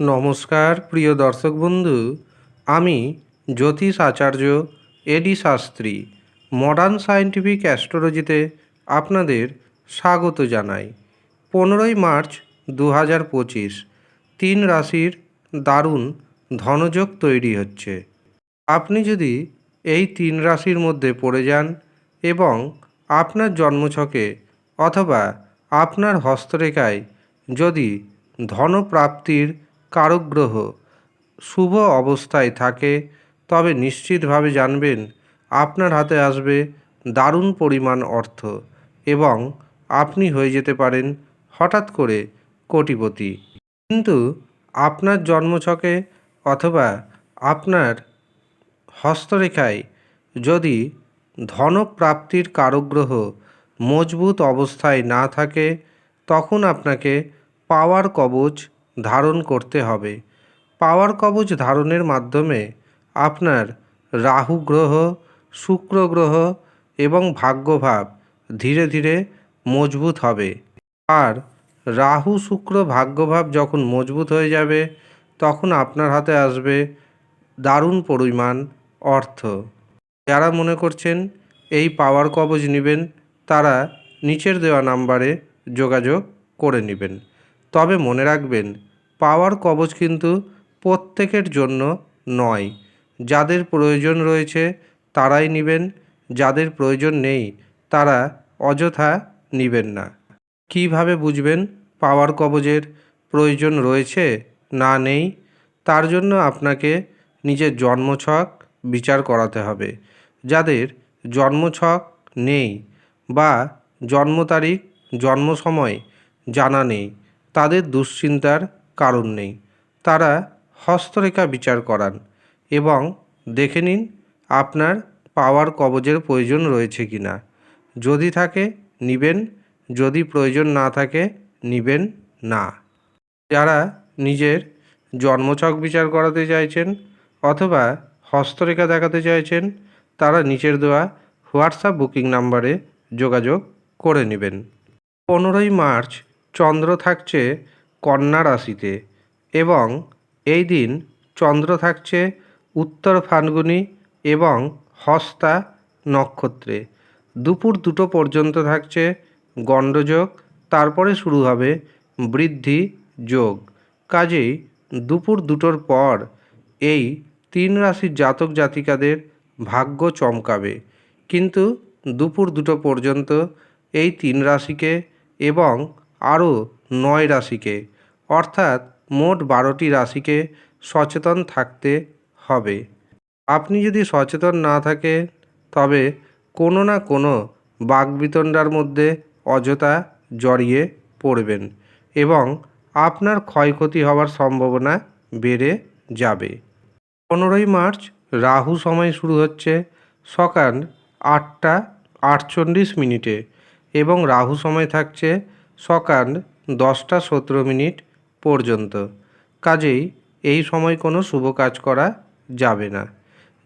নমস্কার, প্রিয় দর্শক বন্ধু। আমি জ্যোতিষ আচার্য A D Shastri. Modern scientific অ্যাস্ট্রোলজিতে আপনাদের স্বাগত জানাই। পনেরোই মার্চ দু হাজার পঁচিশ, তিন রাশির দারুণ ধনযোগ তৈরি হচ্ছে। আপনি যদি এই তিন রাশির মধ্যে পড়ে যান এবং আপনার জন্মছকে অথবা আপনার হস্তরেখায় যদি ধনপ্রাপ্তির কারক গ্রহ শুভ অবস্থায় থাকে, তবে নিশ্চিতভাবে জানবেন, আপনার হাতে আসবে দারুণ পরিমাণ অর্থ এবং আপনি হয়ে যেতে পারেন হঠাৎ করে কোটিপতি। কিন্তু আপনার জন্মছকে অথবা আপনার হস্তরেখায় যদি ধনপ্রাপ্তির কারগ্রহ মজবুত অবস্থায় না থাকে, তখন আপনাকে পাওয়ার কবচ ধারণ করতে হবে। পাওয়ার কবচ ধারণের মাধ্যমে আপনার রাহু গ্রহ, শুক্র গ্রহ এবং ভাগ্যভাব ধীরে ধীরে মজবুত হবে। আর রাহু, শুক্র ভাগ্যভাব যখন মজবুত হয়ে যাবে, তখন আপনার হাতে আসবে দারুণ পরিমাণ অর্থ। যারা মনে করছেন এই পাওয়ার কবজ নেবেন, তারা নিচের দেওয়া নাম্বারে যোগাযোগ করে নেবেন। তবে মনে রাখবেন পাওয়ার কবজ কিন্তু প্রত্যেকের জন্য নয়। যাদের প্রয়োজন রয়েছে তারাই নেবেন, যাদের প্রয়োজন নেই তারা অযথা নেবেন না। কীভাবে বুঝবেন পাওয়ার কবজের প্রয়োজন রয়েছে না নেই? তার জন্য আপনাকে নিজের জন্মছক বিচার করাতে হবে। যাদের জন্মছক নেই বা জন্ম তারিখ, জন্ম সময় জানা নেই, তাদের দুশ্চিন্তার কারণ নেই। তারা হস্তরেখা বিচার করান এবং দেখে নিন আপনার পাওয়ার কবজের প্রয়োজন রয়েছে কি না। যদি থাকে, নিবেন। যদি প্রয়োজন না থাকে, নিবেন না। যারা নিজের জন্মছক বিচার করাতে চাইছেন অথবা হস্তরেখা দেখাতে চাইছেন, তারা নিচের দেওয়া হোয়াটসঅ্যাপ বুকিং নাম্বারে যোগাযোগ করে নেবেন। পনেরোই মার্চ চন্দ্র থাকছে কন্যা রাশিতে এবং এই দিন চন্দ্র থাকছে উত্তর ফাল্গুনি এবং হস্তা নক্ষত্রে। দুপুর দুটো পর্যন্ত থাকছে গণ্ডযোগ, তারপরে শুরু হবে বৃদ্ধি যোগ। কাজেই দুপুর দুটোর পর এই তিন রাশির জাতক জাতিকাদের ভাগ্য চমকাবে। কিন্তু দুপুর দুটো পর্যন্ত এই তিন রাশিকে এবং আরও নয় রাশিকে, অর্থাৎ মোট বারোটি রাশিকে সচেতন থাকতে হবে। আপনি যদি সচেতন না থাকে তবে কোনো না কোনো বাগবিতণ্ডার মধ্যে অযথা জড়িয়ে পড়বেন এবং আপনার ক্ষয়ক্ষতি হওয়ার সম্ভাবনা বেড়ে যাবে। পনেরোই মার্চ, রাহু সময় শুরু হচ্ছে সকাল আটটা আটচল্লিশ মিনিটে এবং রাহু সময় থাকছে সকাল দশটা সতেরো মিনিট পর্যন্ত। কাজেই এই সময় কোনো শুভ কাজ করা যাবে না।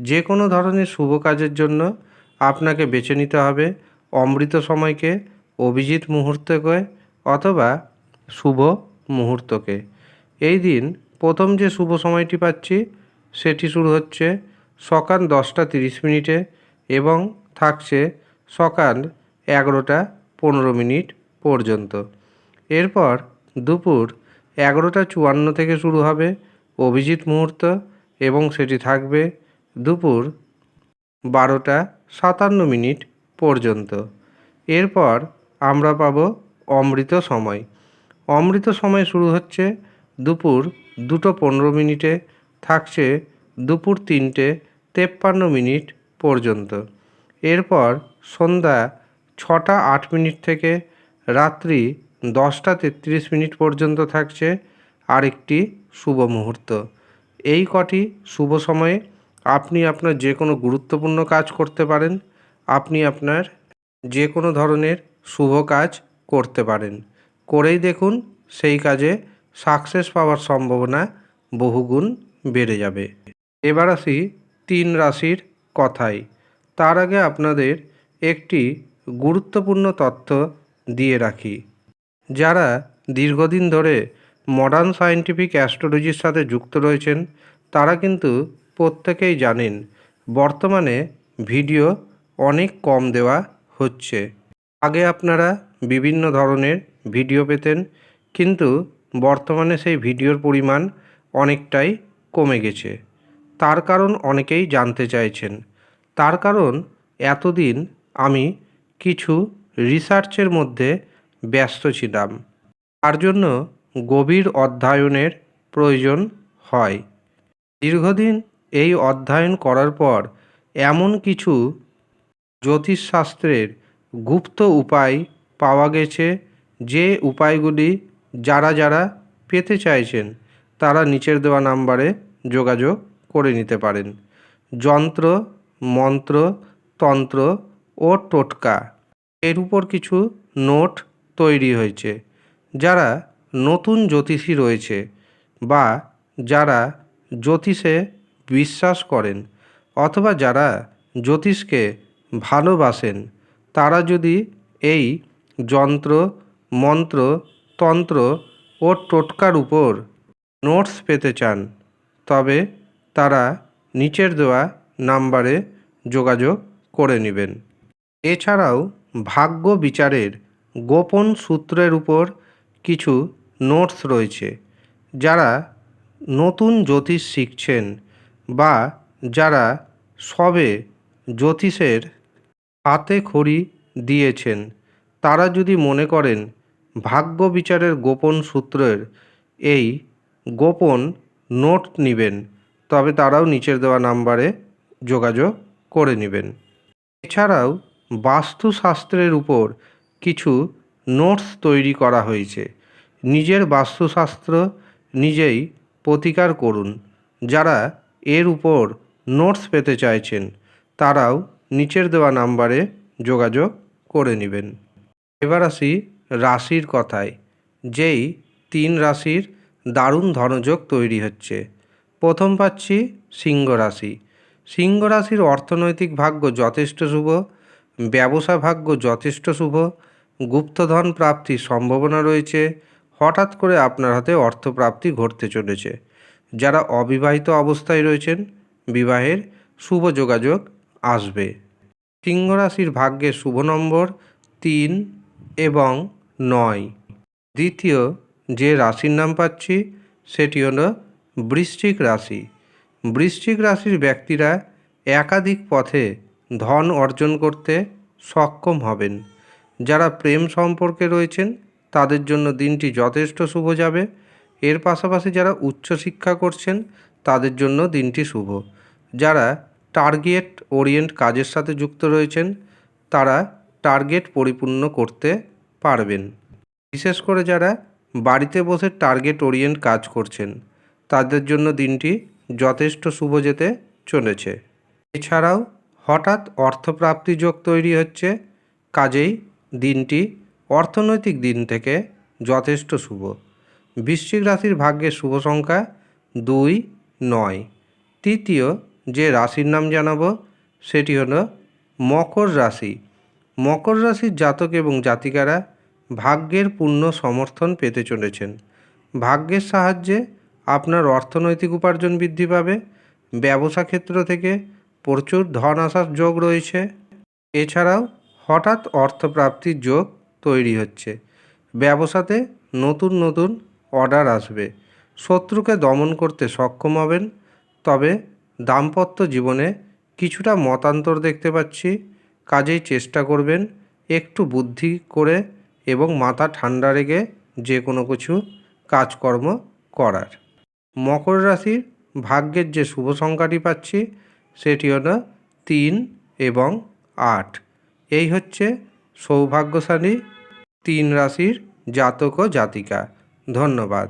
যে কোনো ধরনের শুভ কাজের জন্য আপনাকে বেছে নিতে হবে অমৃত সময়কে, অভিজিৎ মুহূর্তকে অথবা শুভ মুহূর্তকে। এই দিন প্রথম যে শুভ সময়টি পাচ্ছি, সেটি শুরু হচ্ছে সকাল দশটা তিরিশ মিনিটে এবং থাকছে সকাল এগারোটা পনেরো মিনিট পর্যন্ত। এরপর দুপুর এগারোটা চুয়ান্ন থেকে শুরু হবে অভিজিৎ মুহূর্ত এবং সেটি থাকবে দুপুর বারোটা সাতান্ন মিনিট পর্যন্ত। এরপর আমরা পাব অমৃত সময়। অমৃত সময় শুরু হচ্ছে দুপুর দুটো পনেরো মিনিটে, থাকছে দুপুর তিনটে তেপ্পান্ন মিনিট পর্যন্ত। এরপর সন্ধ্যা ছটা আট মিনিট থেকে রাত্রি দশটা তেত্রিশ মিনিট পর্যন্ত থাকছে আরেকটি শুভ মুহূর্ত। এই কটি শুভ সময়ে আপনি আপনার যে কোনো গুরুত্বপূর্ণ কাজ করতে পারেন, আপনি আপনার যে কোনো ধরনের শুভ কাজ করতে পারেন। করেই দেখুন সেই কাজে সাকসেস পাওয়ার সম্ভাবনা বহুগুণ বেড়ে যাবে। এবার আসি তিন রাশির কথায়। তার আগে আপনাদের একটি গুরুত্বপূর্ণ তথ্য দিয়ে রাখি। যারা দীর্ঘদিন ধরে মডার্ন সায়েন্টিফিক অ্যাস্ট্রোলজির সাথে যুক্ত রয়েছেন, তারা কিন্তু প্রত্যেকেই জানেন, বর্তমানে ভিডিও অনেক কম দেওয়া হচ্ছে। আগে আপনারা বিভিন্ন ধরনের ভিডিও পেতেন, কিন্তু বর্তমানে সেই ভিডিওর পরিমাণ অনেকটাই কমে গেছে। তার কারণ অনেকেই জানতে চাইছেন। তার কারণ এতদিন আমি কিছু রিসার্চের মধ্যে ব্যস্ত ছিলাম। তার জন্য গভীর অধ্যয়নের প্রয়োজন হয়। দীর্ঘদিন এই অধ্যয়ন করার পর এমন কিছু জ্যোতিষশাস্ত্রের গুপ্ত উপায় পাওয়া গেছে যে উপায়গুলি যারা যারা পেতে চাইছেন, তারা নিচের দেওয়া নাম্বারে যোগাযোগ করে নিতে পারেন। যন্ত্র, মন্ত্র, তন্ত্র ও টোটকা। এর উপর কিছু নোট তৈরি হয়েছে, যারা নতুন জ্যোতিষী রয়েছে বা যারা জ্যোতিষে বিশ্বাস করেন অথবা যারা জ্যোতিষকে ভালোবাসেন, তারা যদি এই যন্ত্র, মন্ত্র, তন্ত্র ও টোটকার উপর নোটস পেতে চান, তবে তারা নিচের দেওয়া নাম্বারে যোগাযোগ করে নেবেন। এছাড়াও ভাগ্য বিচারের গোপন সূত্রের উপর কিছু নোটস রয়েছে, যারা নতুন জ্যোতিষ শিখছেন বা যারা সবে জ্যোতিষের হাতে খড়ি দিয়েছেন। তারা যদি মনে করেন, ভাগ্য বিচারের গোপন সূত্রের এই গোপন নোট নেবেন, তবে তারাও নিচের দেওয়া নাম্বারে যোগাযোগ করে নেবেন। এছাড়াও বাস্তুশাস্ত্রের উপর কিছু নোটস তৈরি করা হয়েছে। নিজের বাস্তুশাস্ত্র নিজেই প্রতিকার করুন। যারা এর উপর নোটস পেতে চাইছেন, তারাও নিচের দেওয়া নাম্বারে যোগাযোগ করে নেবেন। এবার আসি রাশির কথায়, যেই তিন রাশির দারুণ ধনযোগ তৈরি হচ্ছে। প্রথম পাচ্ছি সিংহ রাশি। সিংহ রাশির অর্থনৈতিক ভাগ্য যথেষ্ট শুভ, ব্যবসা ভাগ্য যথেষ্ট শুভ গুপ্তধন প্রাপ্তির সম্ভাবনা রয়েছে। হঠাৎ করে আপনার হাতে অর্থপ্রাপ্তি ঘটতে চলেছে। যারা অবিবাহিত অবস্থায় রয়েছেন, বিবাহের শুভ যোগাযোগ আসবে। সিংহ রাশির ভাগ্যের শুভ নম্বর তিন এবং নয়। দ্বিতীয়, যে রাশির নাম পাচ্ছি, সেটি হলো বৃশ্চিক রাশি। বৃশ্চিক রাশির ব্যক্তিরা একাধিক পথে ধন অর্জন করতে সক্ষম হবেন। যারা প্রেম সম্পর্কে রয়েছেন, তাদের জন্য দিনটি যথেষ্ট শুভ যাবে। এর পাশাপাশি যারা উচ্চশিক্ষা করছেন, তাদের জন্য দিনটি শুভ। যারা টার্গেট ওরিয়েন্ট কাজের সাথে যুক্ত রয়েছেন, তারা টার্গেট পরিপূর্ণ করতে পারবেন। বিশেষ করে যারা বাড়িতে বসে টার্গেট ওরিয়েন্ট কাজ করছেন, তাদের জন্য দিনটি যথেষ্ট শুভ যেতে চলেছে। এছাড়াও হঠাৎ অর্থপ্রাপ্তি যোগ তৈরি হচ্ছে, কাজেই দিনটি অর্থনৈতিক দিন থেকে যথেষ্ট শুভ। বৃশ্চিক রাশির ভাগ্যের শুভ সংখ্যা দুই, নয়। তৃতীয় যে রাশির নাম জানাব, সেটি হলো মকর রাশি। মকর রাশির জাতক এবং জাতিকারা ভাগ্যের পূর্ণ সমর্থন পেতে চলেছেন। ভাগ্যের সাহায্যে আপনার অর্থনৈতিক উপার্জন বৃদ্ধি পাবে। ব্যবসা ক্ষেত্র থেকে প্রচুর ধন আসার যোগ রয়েছে। এছাড়াও হঠাৎ অর্থপ্রাপ্তির যোগ তৈরি হচ্ছে। ব্যবসাতে নতুন নতুন অর্ডার আসবে। শত্রুকে দমন করতে সক্ষম হবেন, তবে দাম্পত্য জীবনে কিছুটা মতান্তর দেখতে পাচ্ছি। কাজেই চেষ্টা করবেন একটু বুদ্ধি করে এবং মাথা ঠান্ডা রেখে যে কোনো কিছু কাজকর্ম করার। মকর রাশির ভাগ্যের যে শুভ সংখ্যাটি পাচ্ছি, সেটি হলো তিন এবং আট। এই হচ্ছে সৌভাগ্যশালী তিন রাশির জাতক ও জাতিকা। ধন্যবাদ।